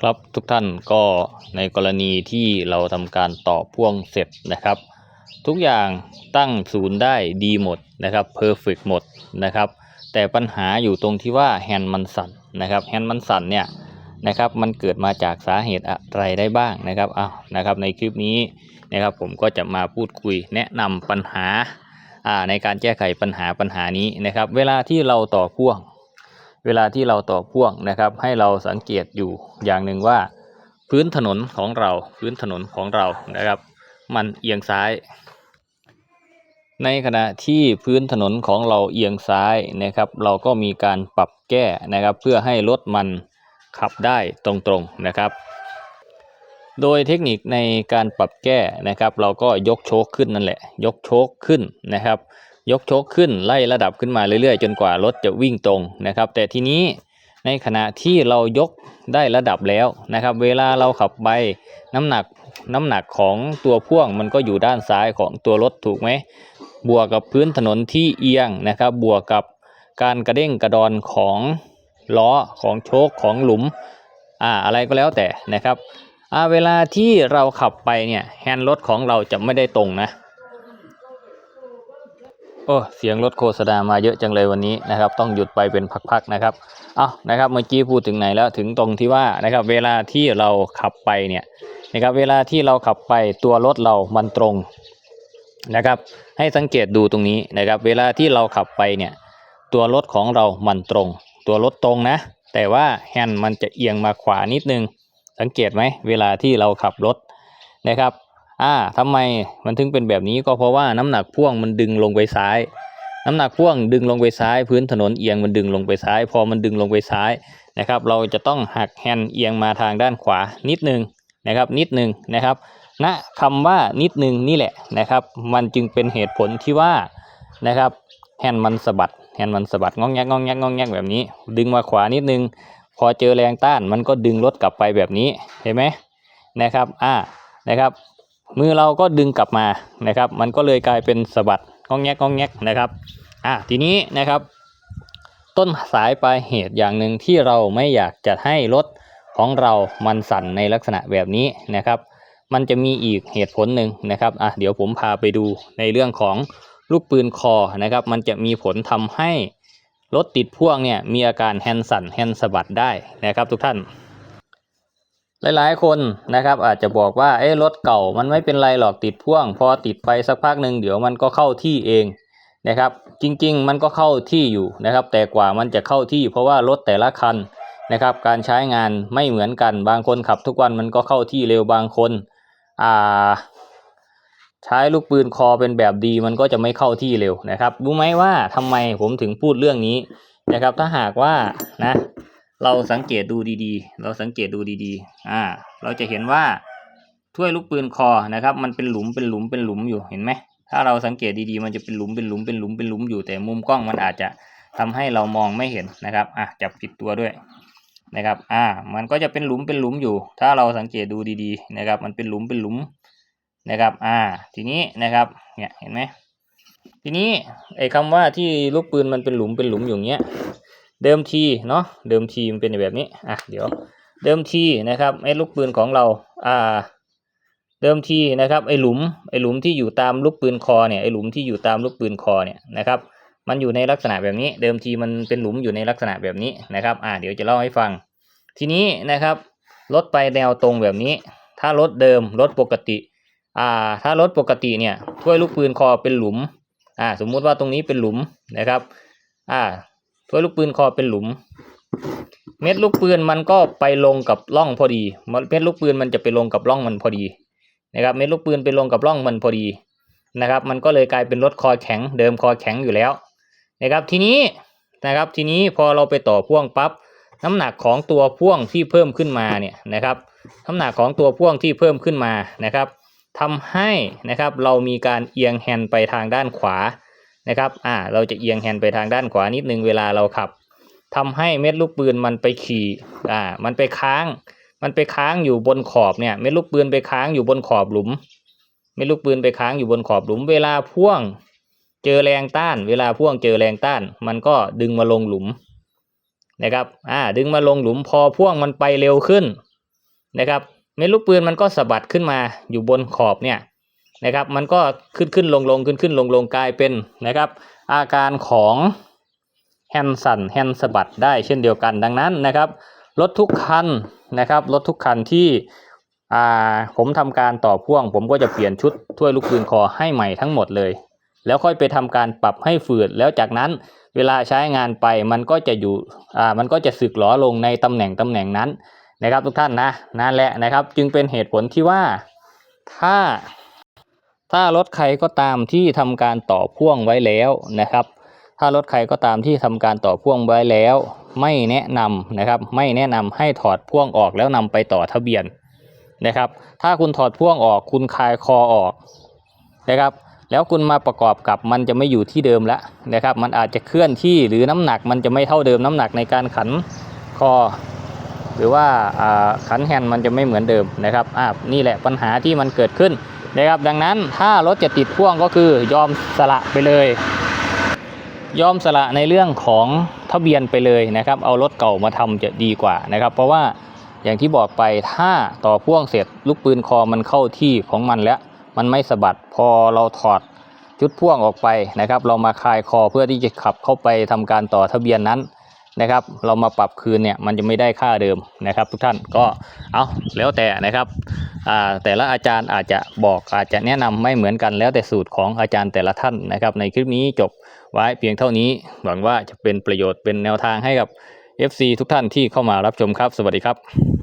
ครับทุกท่านก็ในกรณีที่เราทำการต่อพ่วงเสร็จนะครับ ทุกอย่างตั้งศูนย์ได้ดีหมดนะครับเพอร์เฟกหมดนะครับ แต่ปัญหาอยู่ตรงที่ว่าแฮนด์มันสั่นนะครับแฮนด์มันสั่นเนี่ยนะครับมันเกิดมาจากสาเหตุอะไรได้บ้างนะครับอ้าวนะครับในคลิปนี้นะครับผมก็จะมาพูดคุยแนะนำปัญหาอ่าในการแก้ไขปัญหาปัญหานี้นะครับ เวลาที่เราต่อพ่วง เวลาที่เราต่อพ่วงนะครับ ให้เราสังเกตอยู่อย่างหนึ่งว่า พื้นถนนของเราพื้นถนนของเรานะครับ มันเอียงซ้าย ในขณะที่พื้นถนนของเราเอียงซ้ายนะครับ เราก็มีการปรับแก้นะครับ เพื่อให้รถมันขับได้ตรงๆนะครับ โดยเทคนิคในการปรับแก้นะครับ เราก็ยกโชคขึ้นนั่นแหละ ยกโชคขึ้นนะครับ ยกชคขึ้นไล่ระดับขึ้นมาเรื่อยๆ จนกว่ารถจะวิ่งตรงนะครับ แต่ทีนี้ในขณะที่เรายกได้ระดับแล้วนะครับ เวลาเราขับไปน้ำหนักน้ำหนักของตัวพ่วงมันก็อยู่ด้านซ้ายของตัวรถถูกไหมบวกกับพื้นถนนที่เอียงนะครับ บวกกับการกระเด้งกระดอนของล้อของโชคของหลุมอ่าอะไรก็แล้วแต่นะครับอ่าเวลาที่เราขับไปเนี่ยแฮนด์รถของเราจะไม่ได้ตรงนะ โอ้เสียงรถโฆษณามาเยอะจังเลยวันนี้นะครับ ต้องหยุดไปเป็นพักๆนะครับเอานะครับเมื่อกี้พูดถึงไหนแล้วถึงตรงที่ว่านะครับ เวลาที่เราขับไปเนี่ยนะครับ เวลาที่เราขับไปตัวรถเรามันตรงนะครับ ให้สังเกตดูตรงนี้นะครับ เวลาที่เราขับไปเนี่ย ตัวรถของเรามันตรง ตัวรถตรงนะ แต่ว่าแฮนด์มันจะเอียงมาขวานิดนึง สังเกตไหมเวลาที่เราขับรถนะครับ อ่าทำไมมันถึงเป็นแบบนี้ก็เพราะว่าน้ำหนักพ่วงมันดึงลงไปซ้าย น้ำหนักพ่วงดึงลงไปซ้าย พื้นถนนเอียงมันดึงลงไปซ้าย พอมันดึงลงไปซ้ายนะครับ เราจะต้องหักแฮนด์เอียงมาทางด้านขวานิดนึงนะครับ นิดนึงนะครับณคำว่านิดนึงนี่แหละนะครับ มันจึงเป็นเหตุผลที่ว่านะครับแฮนด์มันสะบัดแฮนด์มันสะบัดงองแงกงองแงกงองแงกแบบนี้ ดึงมาขวานิดนึง พอเจอแรงต้านมันก็ดึงรถกลับไปแบบนี้เห็นไหมนะครับอ่านะครับ มือเราก็ดึงกลับมานะครับ มันก็เลยกลายเป็นสะบัดงองแงกงองแงกนะครับอะทีนี้นะครับ ต้นสายปลายเหตุอย่างหนึ่งที่เราไม่อยากจะให้รถของเรามันสั่นในลักษณะแบบนี้นะครับ มันจะมีอีกเหตุผลหนึ่งนะครับอะเดี๋ยวผมพาไปดูในเรื่องของลูกปืนคอนะครับ มันจะมีผลทำให้รถติดพ่วงเนี่ยมีอาการแฮนสั่นแฮนสะบัดได้นะครับทุกท่าน หลายๆ คนนะครับอาจจะบอกว่าเอ้รถเก่ามันไม่เป็นไรหรอกติดพ่วง พอติดไปสักพักหนึ่งเดี๋ยวมันก็เข้าที่เองนะครับ จริงๆ มันก็เข้าที่อยู่นะครับ แต่กว่ามันจะเข้าที่เพราะว่ารถแต่ละคันนะครับ การใช้งานไม่เหมือนกัน บางคนขับทุกวันมันก็เข้าที่เร็วบางคนอ่าใช้ลูกปืนคอเป็นแบบดีมันก็จะไม่เข้าที่เร็วนะครับรู้ไหมว่าทำไมผมถึงพูดเรื่องนี้นะครับ ถ้าหากว่านะ เราสังเกตดูดีๆ เราสังเกตดูดีๆ อ่า เราจะเห็นว่าถ้วยลูกปืนคอนะครับ มันเป็นหลุมเป็นหลุมเป็นหลุมอยู่เห็นไหมถ้าเราสังเกตดีๆ มันจะเป็นหลุมเป็นหลุมเป็นหลุมเป็นหลุมอยู่แต่มุมกล้องมันอาจจะทำให้เรามองไม่เห็นนะครับอะจับผิดตัวด้วยนะครับ อ่า มันก็จะเป็นหลุมเป็นหลุมอยู่ ถ้าเราสังเกตดูดีๆ นะครับ มันเป็นหลุมเป็นหลุมนะครับ อ่า ทีนี้นะครับ เนี่ย เห็นไหมทีนี้ไอ้คำว่าที่ลูกปืนมันเป็นหลุมเป็นหลุมอยู่อย่างเงี้ย เดิมทีเนาะเดิมทีมันเป็นแบบนี้อะเดี๋ยวเดิมทีนะครับไอ้ลูกปืนของเราอ่าเดิมทีนะครับไอ้หลุมไอ้หลุมที่อยู่ตามลูกปืนคอเนี่ยไอ้หลุมที่อยู่ตามลูกปืนคอเนี่ยนะครับมันอยู่ในลักษณะแบบนี้ เดิมทีมันเป็นหลุมอยู่ในลักษณะแบบนี้นะครับอ่าเดี๋ยวจะเล่าให้ฟัง ทีนี้นะครับรถไปแนวตรงแบบนี้ ถ้ารถเดิมรถปกติอ่าถ้ารถปกติเนี่ยถ้วยลูกปืนคอเป็นหลุมอ่าสมมุติว่าตรงนี้เป็นหลุมนะครับอ่า ถ้วยลูกปืนคอเป็นหลุม เม็ดลูกปืนมันก็ไปลงกับร่องพอดี เม็ดลูกปืนมันจะไปลงกับร่องมันพอดีนะครับ เม็ดลูกปืนไปลงกับร่องมันพอดีนะครับ มันก็เลยกลายเป็นรถคอแข็ง เดิมคอแข็งอยู่แล้วนะครับ ทีนี้นะครับทีนี้พอเราไปต่อพ่วงปั๊บน้ำหนักของตัวพ่วงที่เพิ่มขึ้นมาเนี่ยนะครับน้ำหนักของตัวพ่วงที่เพิ่มขึ้นมานะครับทำให้นะครับเรามีการเอียงแฮนด์ไปทางด้านขวา นะครับอ่าเราจะเอียงแฮนด์ไปทางด้านขวานิดนึงเวลาเราขับทำให้เม็ดลูกปืนมันไปขี่อ่ามันไปค้าง มันไปค้างอยู่บนขอบเนี่ยเม็ดลูกปืนไปค้างอยู่บนขอบหลุม เม็ดลูกปืนไปค้างอยู่บนขอบหลุม เวลาพ่วงเจอแรงต้าน เวลาพ่วงเจอแรงต้าน มันก็ดึงมาลงหลุมนะครับอ่าดึงมาลงหลุมพอพ่วงมันไปเร็วขึ้นนะครับเม็ดลูกปืนมันก็สะบัดขึ้นมาอยู่บนขอบเนี่ย นะครับ มันก็ขึ้นขึ้นลงลงขึ้นขึ้นลงลงกลายเป็นนะครับ อาการของแฮนสันแฮนสะบัดได้เช่นเดียวกันดังนั้นนะครับรถทุกคันนะครับรถทุกคันที่อ่าผมทำการต่อพ่วง ผมก็จะเปลี่ยนชุดถ้วยลูกปืนคอให้ใหม่ทั้งหมดเลย แล้วค่อยไปทำการปรับให้ฝืด แล้วจากนั้นเวลาใช้งานไปมันก็จะอยู่อ่ามันก็จะสึกหลอลงในตำแหน่งตำแหน่งนั้นนะครับทุกท่านนะนั่นแหละนะครับ จึงเป็นเหตุผลที่ว่าถ้า ถ้ารถใครก็ตามที่ทำการต่อพ่วงไว้แล้วนะครับ ถ้ารถใครก็ตามที่ทำการต่อพ่วงไว้แล้ว ไม่แนะนำนะครับ ไม่แนะนำให้ถอดพ่วงออกแล้วนำไปต่อทะเบียนนะครับ ถ้าคุณถอดพ่วงออกคุณคลายคอออกนะครับ แล้วคุณมาประกอบกับมันจะไม่อยู่ที่เดิมแล้วนะครับ มันอาจจะเคลื่อนที่หรือน้ำหนักมันจะไม่เท่าเดิมน้ำหนักในการขันคอหรือว่าอ่าขันแฮนด์มันจะไม่เหมือนเดิมนะครับอ่านี่แหละปัญหาที่มันเกิดขึ้น นะครับดังนั้นถ้ารถจะติดพ่วงก็คือยอมสละไปเลย ยอมสละในเรื่องของทะเบียนไปเลยนะครับ เอารถเก่ามาทำจะดีกว่านะครับ เพราะว่าอย่างที่บอกไปถ้าต่อพ่วงเสร็จลูกปืนคอมันเข้าที่ของมันแล้ว มันไม่สะบัดพอเราถอดชุดพ่วงออกไปนะครับ เรามาคลายคอเพื่อที่จะขับเข้าไปทำการต่อทะเบียนนั้น นะครับ เรามาปรับคืนเนี่ยมันจะไม่ได้ค่าเดิมนะครับ ทุกท่านก็เอาแล้วแต่นะครับแต่ละอาจารย์อาจจะบอกอาจจะแนะนำไม่เหมือนกันแล้วแต่สูตรของอาจารย์แต่ละท่านนะครับ ในคลิปนี้จบไว้เพียงเท่านี้หวังว่าจะเป็นประโยชน์เป็นแนวทางให้กับ FC ทุกท่านที่เข้ามารับชมครับ สวัสดีครับ